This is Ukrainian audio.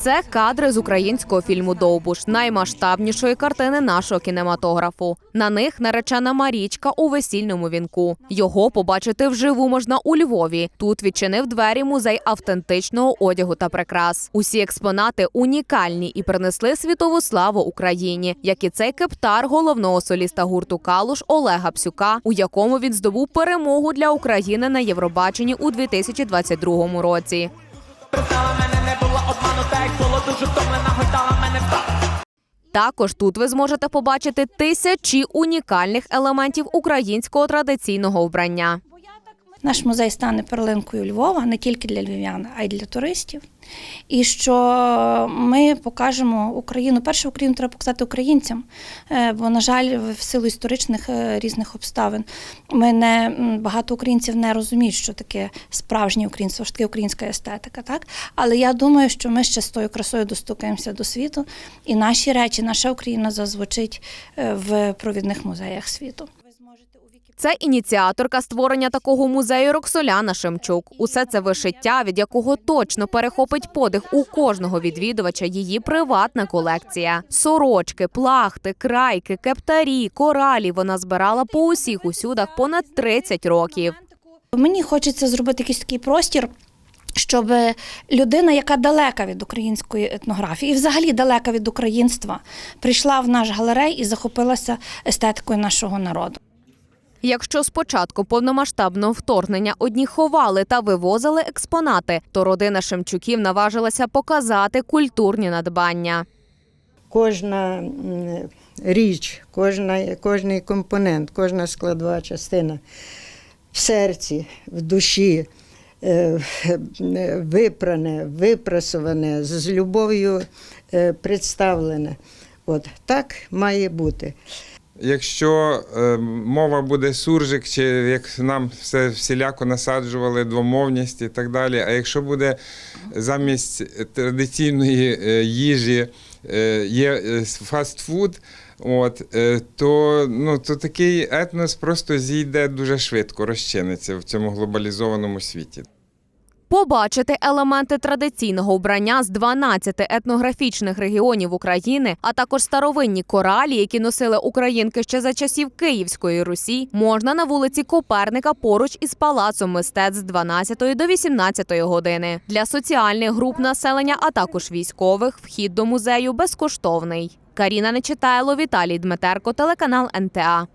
Це кадри з українського фільму Довбуш, наймасштабнішої картини нашого кінематографу. На них наречена Марічка у весільному вінку. Його побачити вживу можна у Львові. Тут відчинив двері музей автентичного одягу та прикрас. Усі експонати унікальні і принесли світову славу Україні, як і цей кептар головного соліста гурту Калуш Олега Псюка, у якому він здобув перемогу для України на Євробаченні у 2022 році. Бросала мене, Також тут ви зможете побачити тисячі унікальних елементів українського традиційного вбрання. Наш музей стане перлинкою Львова не тільки для львів'ян, а й для туристів. І що ми покажемо Україну. Перше Україну треба показати українцям, е, бо, на жаль, в силу історичних е, різних обставин ми не багато українців не розуміють, що таке справжнє українство, що таке українська естетика. Так? Але я думаю, що ми ще з тою красою достукаємося до світу, і наші речі, наша Україна зазвучить е, в провідних музеях світу. Це ініціаторка створення такого музею Роксоляна Шемчук. Усе це вишиття, від якого точно перехопить подих у кожного відвідувача її приватна колекція. Сорочки, плахти, крайки, кептарі, коралі вона збирала по усіх усюдах понад 30 років. Мені хочеться зробити якийсь такий простір. Щоб людина, яка далека від української етнографії, і взагалі далека від українства, прийшла в наш галерей і захопилася естетикою нашого народу. Якщо спочатку повномасштабного вторгнення одні ховали та вивозили експонати, то родина Шемчуків наважилася показати культурні надбання. кожна річ, кожна, кожний компонент, кожна складова частина в серці, в душі, е, випране, випрасоване, з любов'ю е, представлене. От так має бути. Якщо е, мова буде суржик, чи як нам все всіляко насаджували двомовність і так далі. А якщо буде замість традиційної е, їжі е, є фастфуд, от, то, ну, то такий етнос просто зійде дуже швидко, розчиниться в цьому глобалізованому світі. Побачити елементи традиційного вбрання з 12 етнографічних регіонів України, а також старовинні коралі, які носили українки ще за часів Київської Русі, можна на вулиці Коперника поруч із палацом мистецтв з 12 до 18 години. Для соціальних груп населення, а також військових, вхід до музею безкоштовний. Каріна Нечитайло, Віталій Дмитерко, телеканал НТА.